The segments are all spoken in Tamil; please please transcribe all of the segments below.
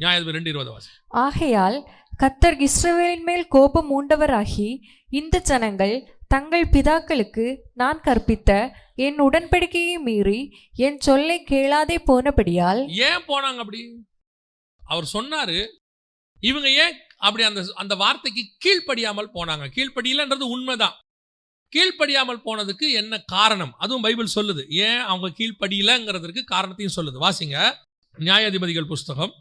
நியாயாதிபதி ரெண்டு இருபது வாசி ஆகையால் கத்தர் இஸ்ரவேலின் மேல் கோபம் மூண்டவராகி இந்த ஜனங்கள் தங்கள் பிதாக்களுக்கு நான் கற்பித்த என் உடன்படிக்கையை மீறி என் சொல்லை கேளாதே போனபடியால் ஏன் போனாங்க அப்படி? அவர் சொன்னாரு இவங்க ஏன் அப்படி அந்த அந்த வார்த்தைக்கு கீழ்ப்படியாமல் போனாங்க? கீழ்ப்படியலன்றது உண்மைதான். கீழ்ப்படியாமல் போனதுக்கு என்ன காரணம்? அதுவும் பைபிள் சொல்லுது. ஏன் அவங்க கீழ்ப்படியலங்கிறதுக்கு காரணத்தையும் சொல்லுது. வாசிங்க. நியாயாதிபதிகள் புஸ்தகம்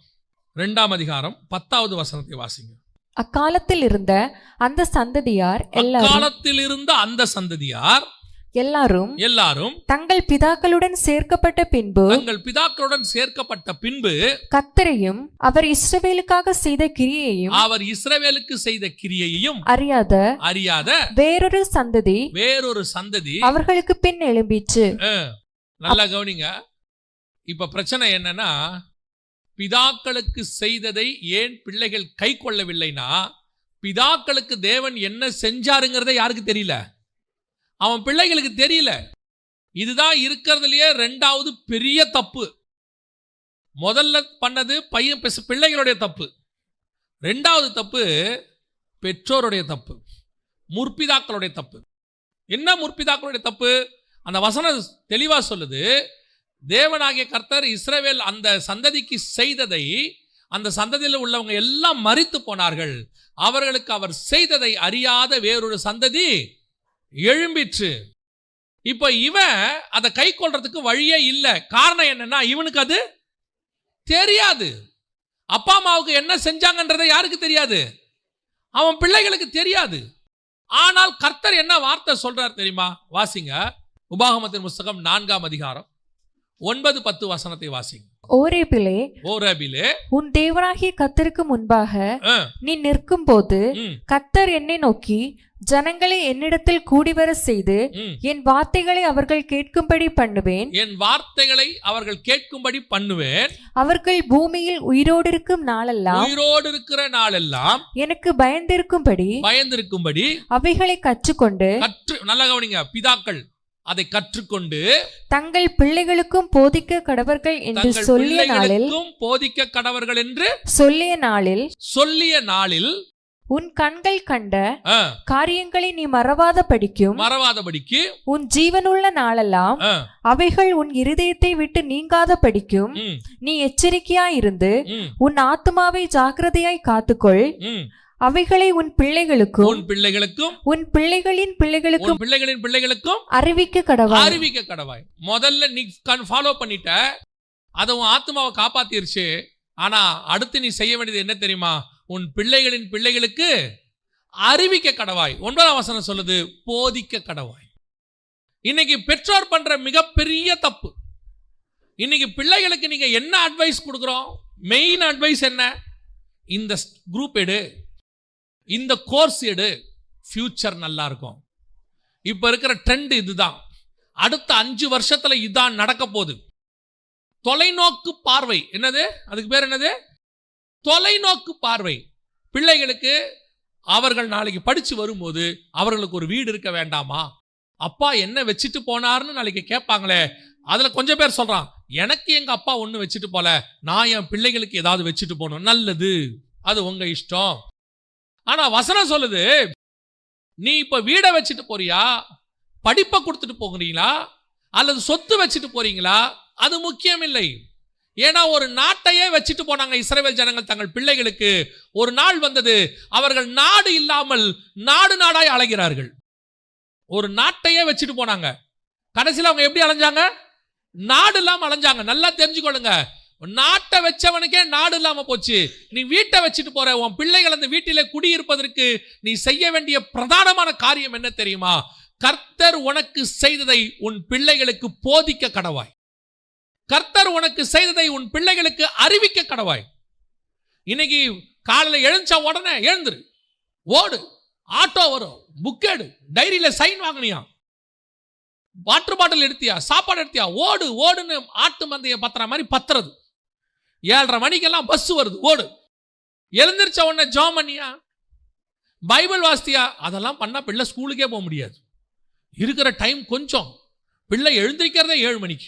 ரெண்டாம் அதிகாரம் பத்தாவது வசனத்தை வாசிங்க. அக்காலத்தில் இருந்த அந்த சந்ததியார் எல்லாரும் காலத்தில் இருந்த அந்த சந்ததியார் எல்லாரும் எல்லாரும் தங்கள் பிதாக்களுடன் சேர்க்கப்பட்ட பின்பு தங்கள் பிதாக்களுடன் சேர்க்கப்பட்ட பின்பு கத்தரையும் அவர் இஸ்ரவேலுக்காக செய்த கிரியையையும் அவர் இஸ்ரவேலுக்கு செய்த கிரியையையும் அறியாத அறியாத வேறொரு சந்ததி வேறொரு சந்ததி அவர்களுக்கு பின் எழும்பிற்று. நல்லா கவனிங்க. இப்ப பிரச்சனை என்னன்னா பிதாக்களுக்கு செய்ததை ஏன் பிள்ளைகள் கை கொள்ளவில்லைனா பிதாக்களுக்கு தேவன் என்ன செஞ்சாருங்கிறத யாருக்கு தெரியல? அவன் பிள்ளைகளுக்கு தெரியல. இதுதான் இருக்கிறதுலயே ரெண்டாவது பெரிய தப்பு. முதல்ல பண்ணது பையன் பிள்ளைகளுடைய தப்பு. ரெண்டாவது தப்பு பெற்றோருடைய தப்பு. முற்பிதாக்களுடைய தப்பு. என்ன முற்பிதாக்களுடைய தப்பு? அந்த வசனம் தெளிவாக சொல்லுது தேவனாகிய கர்த்தர் இஸ்ரேவேல் அந்த சந்ததிக்கு செய்ததை அந்த சந்ததியில் உள்ளவங்க எல்லாம் மறித்து போனார்கள். அவர்களுக்கு அவர் செய்ததை அறியாத வேறொரு சந்ததி எழும்பிற்று. இப்போ இவன் அதை கை கொள்றதுக்கு வழியே இல்லை. காரணம் என்னன்னா இவனுக்கு அது தெரியாது. அப்பா அம்மாவுக்கு என்ன செஞ்சாங்கன்றதை யாருக்கு தெரியாது? அவன் பிள்ளைகளுக்கு தெரியாது. ஆனால் கர்த்தர் என்ன வார்த்தை சொல்றார் தெரியுமா? வாசிங்க. உபாகமத்தின் புஸ்தகம் நான்காம் அதிகாரம். ஒன்பது பத்து வசனத்தை வாசிங்க. ஓரேபிலே ஓரபிலே உன் தேவனாகிய கத்தருக்கு முன்பாக நீ நிற்கும்போது ம், கத்தர் என்னை நோக்கி ஜனங்களை என்னிடத்தில் கூடிவர செய்து. என் வார்த்தைகளை அவர்கள் கேட்கும்படி பண்ணுவேன். என் வார்த்தைகளை அவர்கள் கேட்கும்படி பண்ணுவேன். அவர்கள் பூமியில் உயிரோடு இருக்கும் நாளெல்லாம் உயிரோடு இருக்கிற நாளெல்லாம் எனக்கு பயந்திருக்கும்படி பயந்திருக்கும்படி அவைகளை கற்றுக்கொண்டு கற்று நல்ல கவனிங்க பிதாக்கள் அதை கற்றுக்கொண்டு தங்கள் பிள்ளைகளுக்கும் போதிக்க கடவர்கள் என்று சொல்லிய நாளில் போதிக்க கடவர்கள் என்று சொல்லிய நாளில் சொல்லிய நாளில் உன் கண்கள் கண்ட காரியங்களை நீ மறவாத படிக்கும் மறவாதபடிக்கு உன் ஜீவனுள்ள நாளெல்லாம் அவைகள் உன் இருதயத்தை விட்டு நீங்காத படிக்கும் நீ எச்சரிக்கையாயிருந்து ம், உன் ஆத்துமாவை ஜாக்கிரதையாய் காத்துக்கொள். அவைகளை உன் பிள்ளைகளுக்கும் உன் பிள்ளைகளுக்கும் உன் பிள்ளைகளின் பிள்ளைகளுக்கும் பிள்ளைகளின் பிள்ளைகளுக்கும் அறிவிக்க கடவாய். அறிவிக்க கடவாய். முதல்ல நீ ஃபாலோ பண்ணிட்ட அதை உன் ஆத்மாவை காப்பாத்திருச்சு. ஆனா அடுத்து நீ செய்ய வேண்டியது என்ன தெரியுமா? உன் பிள்ளைகளின் பிள்ளைகளுக்கு அறிவிக்க கடவாய். ஒன்பதாம் வசனம் சொல்லுது போதிக்க கடவாய். இன்னைக்கு பெற்றோர் பண்ற மிகப்பெரிய தப்பு. இன்னைக்கு பிள்ளைகளுக்கு நீங்க என்ன அட்வைஸ் கொடுக்குறோம்? மெயின் அட்வைஸ் என்ன? இந்த குரூப் எடு. இந்த கோர்ஸ் எடு. ஃபியூச்சர் நல்லா இருக்கும் இப்போ இருக்கிற ட்ரெண்ட் இதுதான். அடுத்த அஞ்சு வருஷத்தில் இதான் நடக்க போகுது. தொலைநோக்கு பார்வை. என்னது? அதுக்கு பேர் என்னது? தொலைநோக்கு பார்வை. பிள்ளைகளுக்கு அவர்கள் நாளைக்கு படித்து வரும்போது அவர்களுக்கு ஒரு வீடு இருக்க வேண்டாமா? அப்பா என்ன வச்சுட்டு போனார்னு நாளைக்கு கேட்பாங்களே. அதில் கொஞ்சம் பேர் சொல்கிறான் எனக்கு எங்கள் அப்பா ஒன்று வச்சுட்டு போல. நான் என் பிள்ளைகளுக்கு ஏதாவது வச்சுட்டு போகணும். நல்லது. அது உங்கள் இஷ்டம். ஆனால் வசனம் சொல்லுது நீ இப்போ வீடை வச்சுட்டு போறியா? படிப்பை கொடுத்துட்டு போகிறீங்களா? அல்லது சொத்து வச்சுட்டு போறீங்களா? அது முக்கியம் இல்லை ஏன்னா ஒரு நாட்டையே வச்சுட்டு போனாங்க இஸ்ரேல் ஜனங்கள் தங்கள் பிள்ளைகளுக்கு. ஒரு நாள் வந்தது அவர்கள் நாடு இல்லாமல் நாடு நாடாய் அலைகிறார்கள். ஒரு நாட்டையே வச்சுட்டு போனாங்க. கடைசியில் அவங்க எப்படி அலைஞ்சாங்க? நாடு இல்லாமல் அலைஞ்சாங்க. நல்லா தெரிஞ்சுக்கொள்ளுங்க. நாட்டை வச்சவனுக்கே நாடு இல்லாமல் போச்சு. நீ வீட்டை வச்சுட்டு போற உன் பிள்ளைகள் அந்த வீட்டிலே குடியிருப்பதற்கு நீ செய்ய வேண்டிய பிரதானமான காரியம் என்ன தெரியுமா? கர்த்தர் உனக்கு செய்ததை உன் பிள்ளைகளுக்கு போதிக்க கடவாய். கர்த்தர் உனக்கு செய்ததை உன் பிள்ளைகளுக்கு அறிவிக்க கடவாய். இன்னைக்கு காலையில் எழுந்தா உடனே எழுந்துரு. ஓடு ஆட்டோ வரும் புக்கேடு டைரியில் சைன் வாங்கினியா? Water bottle எடுத்தியா? சாப்பாடு எடுத்தியா? ஓடு ஓடுன்னு ஆட்டு மந்தைய பத்துற மாதிரி பத்துறது. ஏழரை மணிக்கெல்லாம் பஸ் வருது ஓடு. எழுந்திரிச்ச உடனே ஜாம் பண்ணியா? பைபிள் வாஸ்தியா அதெல்லாம் பண்ணால் பிள்ளை ஸ்கூலுக்கே போக முடியாது. இருக்கிற டைம் கொஞ்சம். பிள்ளை எழுந்திரிக்கிறதே ஏழு மணிக்கு.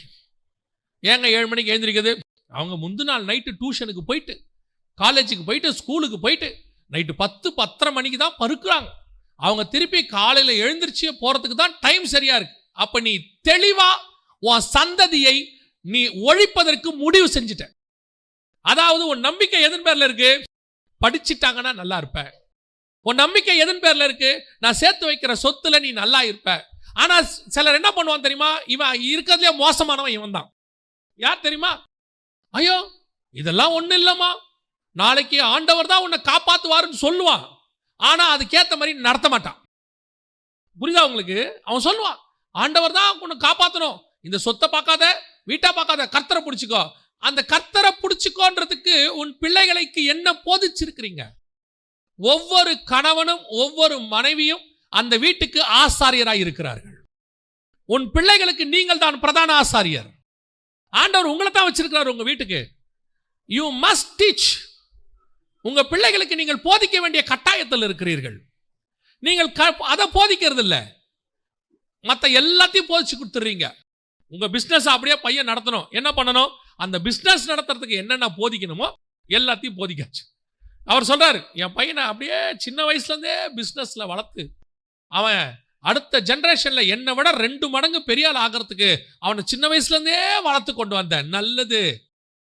ஏங்க ஏழு மணிக்கு எழுந்திரிக்கிறது? அவங்க முந்தின நாள் நைட்டு டியூஷனுக்கு போயிட்டு காலேஜுக்கு போயிட்டு ஸ்கூலுக்கு போயிட்டு நைட்டு பத்து பத்தரை மணிக்கு தான் பருக்குறாங்க அவங்க திருப்பி காலையில் எழுந்திரிச்சு போகிறதுக்கு தான் டைம் சரியாக இருக்கு. அப்போ நீ தெளிவாக உன் சந்ததியை நீ ஒழிப்பதற்கு முடிவு செஞ்சுட்ட. அதாவது உன் நம்பிக்கை எதன் பேர்ல இருக்கு? படிச்சிட்டாங்கன்னா நல்லா இருப்ப. உன் நம்பிக்கை எதன் பேர்ல இருக்கு? நான் சேர்த்து வைக்கிற சொத்துல நீ நல்லா இருப்ப. ஆனா சிலர் என்ன பண்ணுவான் தெரியுமா? இவன் இருக்கிறதுலே மோசமானவன் இவன் தான் யார் தெரியுமா? ஐயோ இதெல்லாம் ஒன்றும் இல்லைம்மா. நாளைக்கு ஆண்டவர் தான் உன்னை காப்பாற்றுவாருன்னு சொல்லுவான். ஆனால் அதுக்கேற்ற மாதிரி நடத்த மாட்டான். புரியுதா உங்களுக்கு? அவன் சொல்லுவான் ஆண்டவர் தான் உன்னை காப்பாற்றணும் இந்த சொத்தை பார்க்காத வீட்டை பார்க்காத கர்த்தரை பிடிச்சிக்கோ. அந்த கர்த்தரை பிடிச்சிக்கோன்றதுக்கு உன் பிள்ளைகளுக்கு என்ன போதிச்சிருக்கிறீங்க? ஒவ்வொரு கணவனும் ஒவ்வொரு மனைவியும் அந்த வீட்டுக்கு ஆசாரியராக இருக்கிறார்கள். உன் பிள்ளைகளுக்கு நீங்கள் தான் பிரதான ஆசாரியர். ஆண்டவர் உங்களை தான் வச்சிருக்கிறார் உங்க வீட்டுக்கு. யூ மஸ்ட் டீச் உங்க பிள்ளைகளுக்கு நீங்கள் போதிக்க வேண்டிய கட்டாயத்தில் இருக்கிறீர்கள். நீங்கள் க- அதை போதிக்கிறது இல்லை மற்ற எல்லாத்தையும் போதிச்சு கொடுத்துறீங்க உங்க பிஸ்னஸ் அப்படியே பையன் நடத்தணும். என்ன பண்ணணும்? அந்த பிஸ்னஸ் நடத்துறதுக்கு என்னென்ன போதிக்கணுமோ எல்லாத்தையும் போதிக்காச்சு. அவர் சொல்கிறார் என் பையனை அப்படியே சின்ன வயசுலேருந்தே பிஸ்னஸில் வளர்த்து அவன் அடுத்த ஜென்ரேஷனில் என்னை விட ரெண்டு மடங்கு பெரிய ஆள் ஆகிறதுக்கு அவனை சின்ன வயசுலேருந்தே வளர்த்து கொண்டு வந்தேன். நல்லது.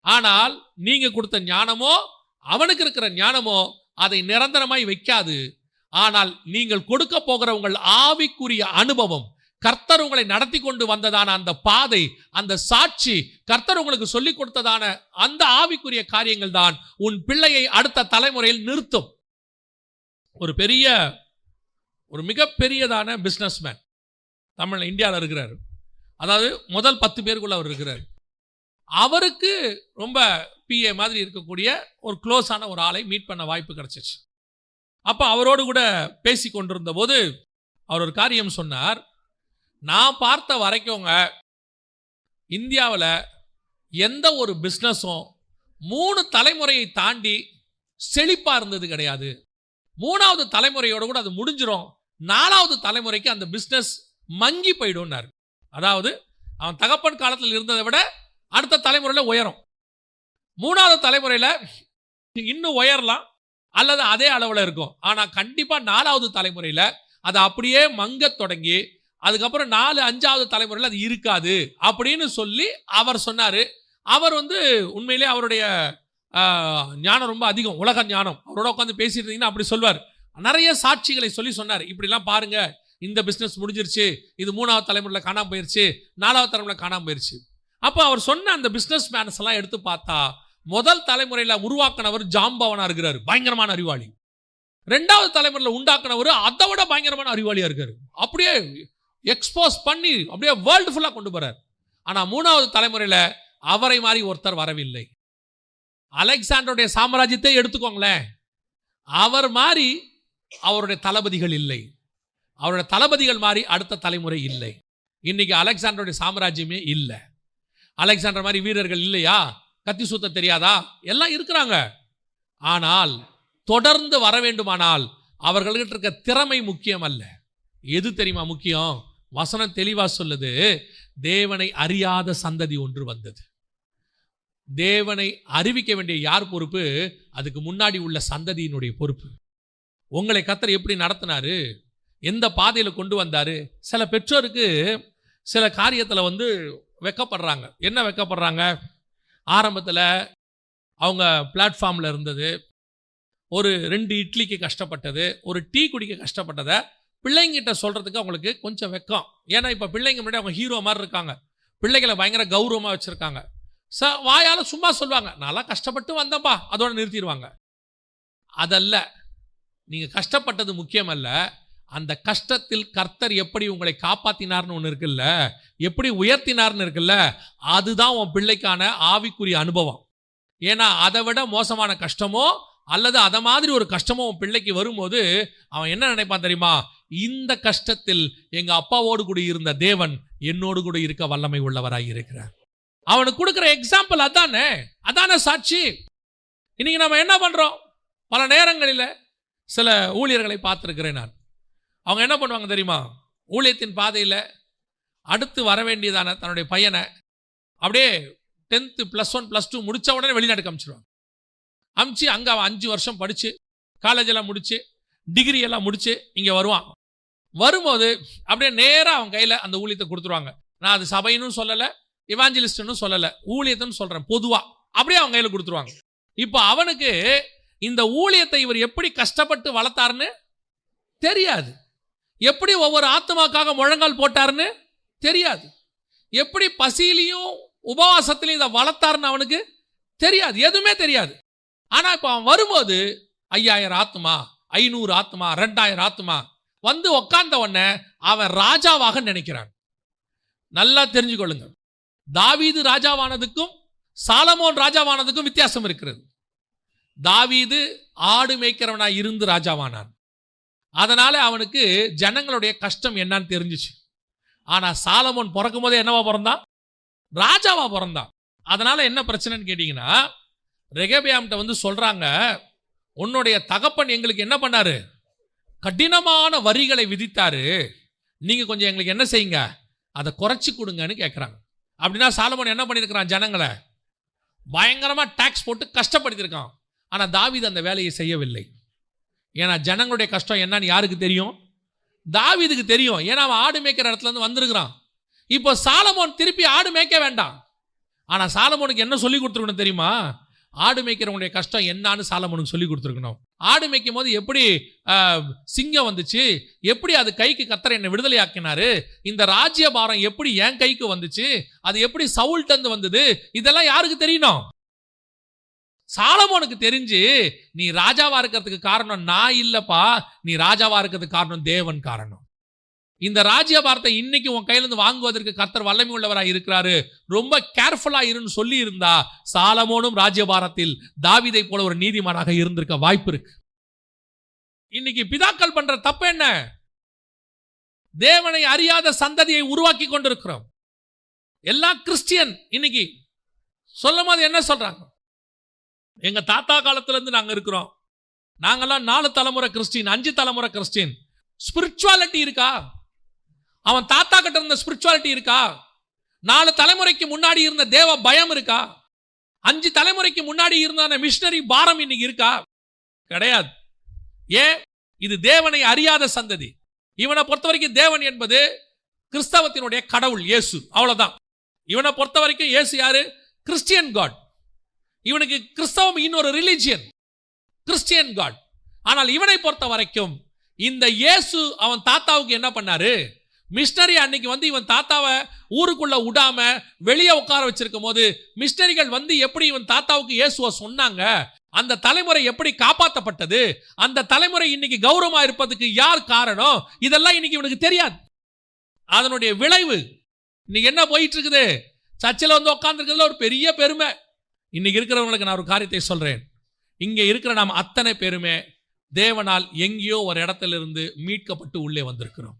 ஆனால் நீங்கள் கொடுத்த ஞானமோ அவனுக்கு இருக்கிற ஞானமோ அதை நிரந்தரமாய் வைக்காது. ஆனால் நீங்கள் கொடுக்க போகிற உங்கள் ஆவிக்குரிய அனுபவம் கர்த்தர் உங்களை நடத்தி கொண்டு வந்ததான அந்த பாதை அந்த சாட்சி கர்த்தர் உங்களுக்கு சொல்லிக் கொடுத்ததான அந்த ஆவிக்குரிய காரியங்கள் தான் உன் பிள்ளையை அடுத்த தலைமுறையில் நிறுத்தும். ஒரு பெரிய ஒரு மிகப்பெரியதான பிஸ்னஸ்மேன் தமிழ் இந்தியாவில் இருக்கிறார். அதாவது முதல் பத்து பேருக்குள்ள அவர் இருக்கிறார். அவருக்கு ரொம்ப பிஏ மாதிரி இருக்கக்கூடிய ஒரு க்ளோஸான ஒரு ஆளை மீட் பண்ண வாய்ப்பு கிடைச்சிச்சு. அப்போ அவரோடு கூட பேசி கொண்டிருந்த போது அவர் ஒரு காரியம் சொன்னார். நான் பார்த்த வரைக்கும்ங்க இந்தியாவில் எந்த ஒரு பிஸ்னஸும் மூணு தலைமுறையை தாண்டி செழிப்பாக இருந்தது கிடையாது. மூணாவது தலைமுறையோட கூட அது முடிஞ்சிடும் நாலாவது தலைமுறைக்கு அந்த பிஸ்னஸ் மங்கி போயிடும்னாரு. அதாவது அவன் தகப்பன் காலத்தில் இருந்ததை விட அடுத்த தலைமுறையில் உயரும். மூணாவது தலைமுறையில் இன்னும் உயரலாம் அல்லது அதே அளவில் இருக்கும். ஆனால் கண்டிப்பாக நாலாவது தலைமுறையில் அது அப்படியே மங்கத் தொடங்கி அதுக்கப்புறம் நாலு அஞ்சாவது தலைமுறையில் அது இருக்காது அப்படின்னு சொல்லி அவர் சொன்னார். அவர் வந்து உண்மையிலே அவருடைய ஞானம் ரொம்ப அதிகம் உலக ஞானம். அவரோட உட்காந்து பேசிட்டு இருந்தீங்கன்னா அப்படி சொல்வார். நிறைய சாட்சிகளை சொல்லி சொன்னார். இப்படிலாம் பாருங்க இந்த பிஸ்னஸ் முடிஞ்சிருச்சு இது மூணாவது தலைமுறையில் காணாம போயிருச்சு நாலாவது தலைமுறையில் காணாமல் போயிருச்சு. அப்போ அவர் சொன்ன அந்த பிஸ்னஸ் மேனஸ் எல்லாம் எடுத்து பார்த்தா முதல் தலைமுறையில் உருவாக்கினவர் ஜாம்பவனாக இருக்கிறார் பயங்கரமான அறிவாளி. ரெண்டாவது தலைமுறையில் உண்டாக்குனவர் அதை விட பயங்கரமான அறிவாளியாக இருக்கார். அப்படியே எக்ஸ்போஸ் பண்ணி அப்படியே வேர்ல்டு ஃபுல்லாக கொண்டு போகிறார் ஆனால் மூணாவது தலைமுறையில் அவரை மாதிரி ஒருத்தர் வரவில்லை. அலெக்சாண்டருடைய சாம்ராஜ்யத்தை எடுத்துக்கோங்களேன். அவர் மாதிரி அவருடைய தளபதிகள் இல்லை. அவருடைய தளபதிகள் மாதிரி அடுத்த தலைமுறை இல்லை. இன்னைக்கு அலெக்சாண்டருடைய சாம்ராஜ்யமே இல்லை. அலெக்சாண்டர் மாதிரி வீரர்கள் இல்லையா? கத்தி சுத்த தெரியாதா? எல்லாம் இருக்கிறாங்க. ஆனால் தொடர்ந்து வர வேண்டுமானால் அவர்கள்கிட்ட இருக்க திறமை முக்கியம் அல்ல. எது தெரியுமா முக்கியம்? வசனம் தெளிவாக சொல்லுது தேவனை அறியாத சந்ததி ஒன்று வந்தது. தேவனை அறிவிக்க வேண்டிய யார் பொறுப்பு? அதுக்கு முன்னாடி உள்ள சந்ததியினுடைய பொறுப்பு. உங்களை கத்தர் எப்படி நடத்தினாரு? எந்த பாதையில் கொண்டு வந்தாரு? சில பெற்றோருக்கு சில காரியத்தில் வந்து வெக்கப்படுறாங்க. என்ன வெக்கப்படுறாங்க? ஆரம்பத்தில் அவங்க பிளாட்ஃபார்மில் இருந்தது. ஒரு ரெண்டு இட்லிக்கு கஷ்டப்பட்டது ஒரு டீ குடிக்க கஷ்டப்பட்டதை பிள்ளைங்கிட்ட சொல்கிறதுக்கு அவங்களுக்கு கொஞ்சம் வெக்கம். ஏன்னா இப்போ பிள்ளைங்க முன்னாடி அவங்க ஹீரோ மாதிரி இருக்காங்க. பிள்ளைகளை பயங்கர கௌரவமாக வச்சுருக்காங்க. ச வாயால் சும்மா சொல்லுவாங்க. நல்லா கஷ்டப்பட்டு வந்தேன்ப்பா அதோட நிறுத்திடுவாங்க. அதல்ல நீங்கள் கஷ்டப்பட்டது முக்கியமல்ல. அந்த கஷ்டத்தில் கர்த்தர் எப்படி உங்களை காப்பாத்தினார்னு ஒன்று இருக்குல்ல? எப்படி உயர்த்தினார்னு இருக்குல்ல? அதுதான் உன் பிள்ளைக்கான ஆவிக்குரிய அனுபவம். ஏன்னா அதை விட மோசமான கஷ்டமோ அல்லது அதை மாதிரி ஒரு கஷ்டமோ உன் பிள்ளைக்கு வரும்போது அவன் என்ன நினைப்பான் தெரியுமா? இந்த கஷ்டத்தில் எங்க அப்பாவோடு கூட இருந்த தேவன் என்னோடு கூட இருக்க வல்லமை உள்ளவராய் இருக்கிறார். அவனுக்கு கொடுக்குற எக்ஸாம்பிள் அதானே? அதானே சாட்சி? இன்னைக்கு நம்ம என்ன பண்றோம்? பல நேரங்களில் சில ஊழியர்களை பார்த்துருக்கிறேன் நான். அவங்க என்ன பண்ணுவாங்க தெரியுமா? ஊழியத்தின் பாதையில் அடுத்து வர வேண்டியதான தன்னுடைய பையனை அப்படியே tenth plus one plus two முடித்த உடனே வெளிநாட்டுக்கு அனுப்பிச்சிருவாங்க அமுச்சு அங்கே அவன் அஞ்சு வருஷம் படித்து காலேஜ் எல்லாம் டிகிரி எல்லாம் முடித்து இங்கே வருவான். வரும்போது அப்படியே நேராக அவன் கையில் அந்த ஊழியத்தை கொடுத்துருவாங்க. நான் அது சபைன்னு சொல்லலை இவாஞ்சலிஸ்ட்னு சொல்லலை ஊழியத்தைன்னு சொல்கிறேன் பொதுவாக அப்படியே அவங்க கையில் கொடுத்துருவாங்க. இப்போ அவனுக்கு இந்த ஊழியத்தை இவர் எப்படி கஷ்டப்பட்டு வளர்த்தாருன்னு தெரியாது. எப்படி ஒவ்வொரு ஆத்மாக்காக முழங்கால் போட்டாருன்னு தெரியாது. எப்படி பசியிலையும் உபவாசத்திலையும் இதை வளர்த்தாருன்னு அவனுக்கு தெரியாது. எதுவுமே தெரியாது. ஆனால் இப்போ அவன் வரும்போது ஐயாயிரம் ஆத்மா ஐநூறு ஆத்மா ரெண்டாயிரம் ஆத்மா வந்து உக்காந்த உடனே அவன் ராஜாவாக நினைக்கிறான். நல்லா தெரிஞ்சுக்கொள்ளுங்க. தாவீது ராஜாவானதுக்கும் சாலமோன் ராஜாவானதுக்கும் வித்தியாசம் இருக்கிறது. தாவீது ஆடு மேய்க்கிறவனாக இருந்து ராஜாவானான். அதனால அவனுக்கு ஜனங்களுடைய கஷ்டம் என்னன்னு தெரிஞ்சுச்சு. ஆனால் சாலமோன் பிறக்கும் போதே என்னவா பிறந்தான்? ராஜாவா பிறந்தான். அதனால என்ன பிரச்சனைன்னு கேட்டிங்கன்னா ரெகபியாம்கிட்ட வந்து சொல்கிறாங்க உன்னுடைய தகப்பன் எங்களுக்கு என்ன பண்ணாரு? கடினமான வரிகளை விதித்தாரு. நீங்கள் கொஞ்சம் எங்களுக்கு என்ன செய்யுங்க? அதை குறைச்சி கொடுங்கன்னு கேட்குறாங்க அப்படின்னா சாலமோன் என்ன பண்ணியிருக்கிறான் ஜனங்களை? பயங்கரமாக டேக்ஸ் போட்டு கஷ்டப்படுத்தியிருக்கான் ஆனால் தாவீது அந்த வேலையை செய்யவில்லை. ஏன்னா ஜனங்களுடைய கஷ்டம் என்னன்னு யாருக்கு தெரியும்? தாவீதுக்கு தெரியும். ஏன்னா அவன் ஆடு மேய்க்கிற இடத்துல இருந்து வந்திருக்கிறான். இப்போ சாலமோன் திருப்பி ஆடு மேய்க்க வேண்டாம். ஆனால் சாலமோனுக்கு என்ன சொல்லி கொடுத்துருக்கணும் தெரியுமா? ஆடு மேய்க்கிறவங்களுடைய கஷ்டம் என்னன்னு சாலமனுக்கு சொல்லி கொடுத்துருக்கணும். ஆடு மேய்க்கும் போது எப்படி சிங்கம் வந்துச்சு எப்படி அது கைக்கு கத்தரை என்னை விடுதலை ஆக்கினாரு இந்த ராஜ்ய பாரம் எப்படி என் கைக்கு வந்துச்சு அது எப்படி சவுல்ட்டு வந்தது இதெல்லாம் யாருக்கு தெரியணும்? சாலமோனுக்கு தெரிஞ்சு நீ ராஜாவா இருக்கிறதுக்கு காரணம் நான் இல்லப்பா நீ ராஜாவா இருக்கிறதுக்கு காரணம் தேவன் காரணம். இந்த ராஜ்ய பாரத்தை இன்னைக்கு உன் கையிலிருந்து வாங்குவதற்கு கர்த்தர் வல்லமை உள்ளவராக இருக்கிறாரு. ரொம்ப கேர்ஃபுல்லா இருன்னு சொல்லி இருந்தா சாலமோனும் ராஜ்யபாரத்தில் தாவிதை போல ஒரு நீதிமானாக இருந்திருக்க வாய்ப்பு இருக்கு. இன்னைக்கு பிதாக்கள் பண்ற தப்பு என்ன? தேவனை அறியாத சந்ததியை உருவாக்கி கொண்டிருக்கிறோம். எல்லா கிறிஸ்டியன் இன்னைக்கு சொல்லும் போது என்ன சொல்றாங்க? எங்க தாத்தா காலத்துல இருந்து நாங்க இருக்கிறோம். நாங்கெல்லாம் நாலு தலைமுறை கிறிஸ்டின் அஞ்சு தலைமுறை கிறிஸ்டின். ஸ்பிரிச்சுவாலிட்டி இருக்கா? அவன் தாத்தா கிட்ட இருந்த ஸ்பிரிச்சுவாலிட்டி இருக்கா? நாலு தலைமுறைக்கு முன்னாடி இருந்த தேவ பயம் இருக்கா? அஞ்சு தலைமுறைக்கு முன்னாடி இருந்த மிஷினரி பாரம் இன்னைக்கு இருக்கா? கிடையாது. ஏன்? இது தேவனை அறியாத சந்ததி. இவனை பொறுத்த வரைக்கும் தேவன் என்பது கிறிஸ்தவத்தினுடைய கடவுள் இயேசு. அவ்வளோதான் இவனை பொறுத்த வரைக்கும் இயேசு யாரு? Christian God. இவனுக்கு கிறிஸ்தவம் இன்னொரு ரிலிஜியன் கிறிஸ்டியன் காட். ஆனால் இவனை பொறுத்த வரைக்கும் இந்த இயேசு அவன் தாத்தாவுக்கு என்ன பண்ணாரு? மிஷினரி அன்னைக்கு வந்து இவன் தாத்தாவை ஊருக்குள்ள விடாம வெளியே உட்கார வச்சிருக்கும் போது மிஷினரிகள் வந்து எப்படி இவன் தாத்தாவுக்கு இயேசுவ சொன்னாங்க? அந்த தலைமுறை எப்படி காப்பாற்றப்பட்டது அந்த தலைமுறை இன்னைக்கு கௌரவமா இருப்பதுக்கு யார் காரணம்? இதெல்லாம் இன்னைக்கு இவனுக்கு தெரியாது. அதனுடைய விளைவு இன்னைக்கு என்ன போயிட்டு இருக்குது சர்ச்சில் வந்து உட்காந்துருக்கிறதுல ஒரு பெரிய பெருமை. இன்னைக்கு இருக்கிறவங்களுக்கு நான் ஒரு காரியத்தை சொல்றேன். இங்கே இருக்கிற நாம் அத்தனை பேருமே தேவனால் எங்கேயோ ஒரு இடத்துல இருந்து மீட்கப்பட்டு உள்ளே வந்திருக்கிறோம்.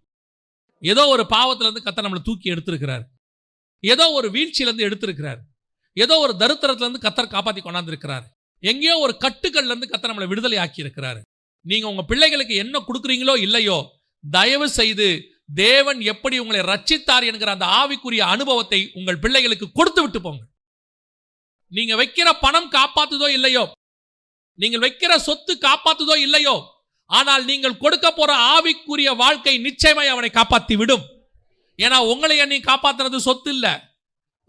ஏதோ ஒரு பாவத்திலேருந்து கத்த நம்மளை தூக்கி எடுத்திருக்கிறார். ஏதோ ஒரு வீழ்ச்சியிலேருந்து எடுத்திருக்கிறார். ஏதோ ஒரு தருத்திரத்துலேருந்து கத்தர் காப்பாற்றி கொண்டாந்துருக்கிறார். எங்கேயோ ஒரு கட்டுக்கள்லேருந்து கத்தர் நம்மளை விடுதலை ஆக்கி நீங்கள் உங்கள் பிள்ளைகளுக்கு என்ன கொடுக்குறீங்களோ இல்லையோ தயவு செய்து தேவன் எப்படி உங்களை ரச்சித்தார் என்கிற அந்த ஆவிக்குரிய அனுபவத்தை உங்கள் பிள்ளைகளுக்கு கொடுத்து விட்டு போங்க நீங்கள் வைக்கிற பணம் காப்பாத்துதோ இல்லையோ நீங்கள் வைக்கிற சொத்து காப்பாத்துதோ இல்லையோ ஆனால் நீங்கள் கொடுக்க போற ஆவிக்குரிய வாழ்க்கை நிச்சயமாய் அவனை காப்பாத்தி விடும் ஏன்னா உங்களை என்னை காப்பாத்துறது சொத்து இல்லை.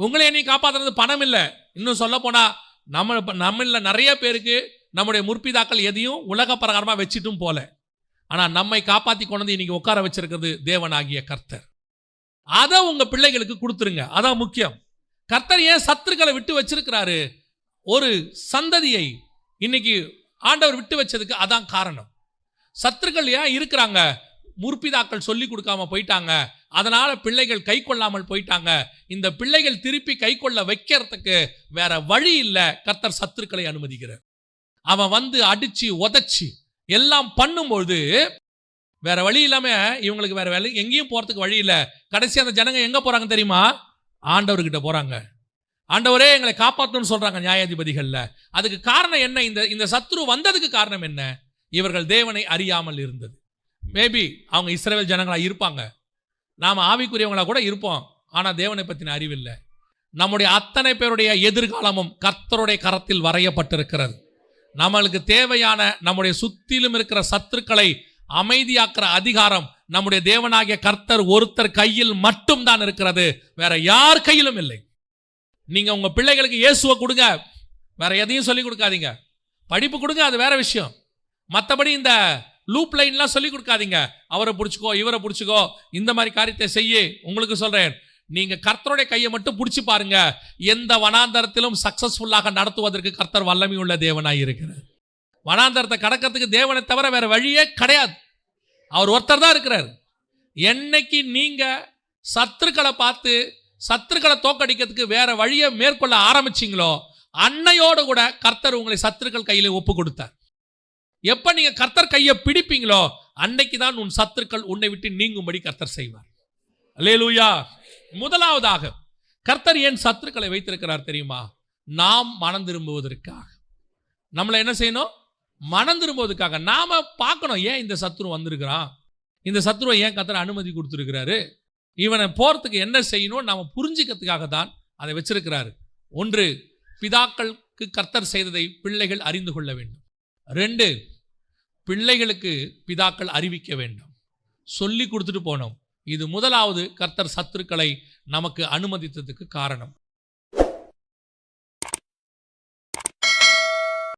உங்களை என்னை காப்பாத்துறது பணம் இல்லை. இன்னும் சொல்ல போனா நம்ம நம்மள நிறைய பேருக்கு நம்முடைய முற்பிதாக்கள் எதையும் உலக பிரகாரமாக வச்சுட்டும் போல. ஆனால் நம்மை காப்பாத்தி கொண்டு வந்து இன்னைக்கு உட்கார வச்சிருக்கிறது தேவனாகிய கர்த்தர். அதை உங்க பிள்ளைகளுக்கு கொடுத்துருங்க. அதான் முக்கியம். கர்த்தர் ஏன் சத்துருக்களை விட்டு வச்சிருக்கிறாரு? ஒரு சந்ததியை இன்னைக்கு ஆண்டவர் விட்டு வச்சதுக்கு அதான் காரணம். சத்துருக்கள் ஏன் இருக்கிறாங்க? முற்பிதாக்கள் சொல்லி கொடுக்காம போயிட்டாங்க. அதனால பிள்ளைகள் கை கொள்ளாமல் போயிட்டாங்க. இந்த பிள்ளைகள் திருப்பி கை கொள்ள வைக்கிறதுக்கு வேற வழி இல்லை. கத்தர் சத்துருக்களை அனுமதிக்கிறார். அவன் வந்து அடிச்சு உதச்சி எல்லாம் பண்ணும்பொழுது வேற வழி இல்லாம இவங்களுக்கு வேற வேலை எங்கேயும் போறதுக்கு வழி இல்லை. கடைசி அந்த ஜனங்க எங்க போறாங்க தெரியுமா? ஆண்டவர்கிட்ட போறாங்க. ஆண்டவரே எங்களை காப்பாற்றணும்னு சொல்றாங்க நியாயாதிபதிகள்ல. அதுக்கு காரணம் என்ன? இந்த இந்த சத்ரு வந்ததுக்கு காரணம் என்ன? இவர்கள் தேவனை அறியாமல் இருந்தது. மேபி அவங்க இஸ்ரேல் ஜனங்களாக இருப்பாங்க. நாம் ஆவிக்குரியவங்களாக கூட இருப்போம். ஆனால் தேவனை பற்றின அறிவில்லை. நம்முடைய அத்தனை பேருடைய எதிர்காலமும் கர்த்தருடைய கரத்தில் வரையப்பட்டிருக்கிறது. நம்மளுக்கு தேவையான நம்முடைய சுத்திலும் இருக்கிற சத்துருக்களை அமைதியாக்குற அதிகாரம் நம்முடைய தேவனாகிய கர்த்தர் ஒருத்தர் கையில் மட்டும் தான் இருக்கிறது. வேற யார் கையிலும் இல்லை. நீங்க உங்க பிள்ளைகளுக்கு இயேசுவை கொடுங்க. வேற எதையும் சொல்லி கொடுக்காதீங்க. படிப்பு கொடுங்க அது வேற விஷயம். மற்றபடி இந்த லூப் லைன்லாம் சொல்லி கொடுக்காதீங்க. அவரை பிடிச்சிக்கோ இவரை பிடிச்சிக்கோ. இந்த மாதிரி காரியத்தை செய்ய. உங்களுக்கு சொல்கிறேன் நீங்கள் கர்த்தருடைய கையை மட்டும் பிடிச்சி பாருங்க. எந்த வனாந்தரத்திலும் சக்சஸ்ஃபுல்லாக நடத்துவதற்கு கர்த்தர் வல்லமை உள்ள தேவனாக இருக்கிறார். வனாந்தரத்தை கடக்கிறதுக்கு தேவனை தவிர வேற வழியே கிடையாது. அவர் ஒருத்தர் தான் இருக்கிறார். என்னைக்கு நீங்கள் சத்துருக்களை பார்த்து சத்துருக்களை தோக்கடிக்கிறதுக்கு வேற வழியை மேற்கொள்ள ஆரம்பிச்சீங்களோ அன்னையோடு கூட கர்த்தர் உங்களை சத்துருக்கள் கையில் ஒப்பு கொடுத்தார். எப்போ நீங்கள் கர்த்தர் கையை பிடிப்பீங்களோ அன்னைக்கு தான் உன் சத்துருக்கள் உன்னை விட்டு நீங்கும்படி கர்த்தர் செய்வார். அல்லேலூயா. முதலாவதாக கர்த்தர் ஏன் சத்துருக்களை வைத்திருக்கிறார் தெரியுமா? நாம் மனம் திரும்புவதற்காக. நம்மளை என்ன செய்யணும்? மனம் திரும்புவதற்காக. நாம் பார்க்கணும் ஏன் இந்த சத்துரு வந்திருக்கிறான்? இந்த சத்துருவை ஏன் கர்த்தர் அனுமதி கொடுத்துருக்கிறாரு? இவனை போகிறதுக்கு என்ன செய்யணும்? நாம் புரிஞ்சுக்கிறதுக்காக தான் அதை வச்சிருக்கிறாரு. ஒன்று பிதாக்களுக்கு கர்த்தர் செய்ததை பிள்ளைகள் அறிந்து கொள்ள வேண்டும். ரெண்டு பிள்ளைகளுக்கு பிதாக்கள் அறிவிக்க வேண்டும். சொல்லி கொடுத்துட்டு போனோம். இது முதலாவது கர்த்தர் சத்துருக்களை நமக்கு அனுமதித்ததுக்கு காரணம்.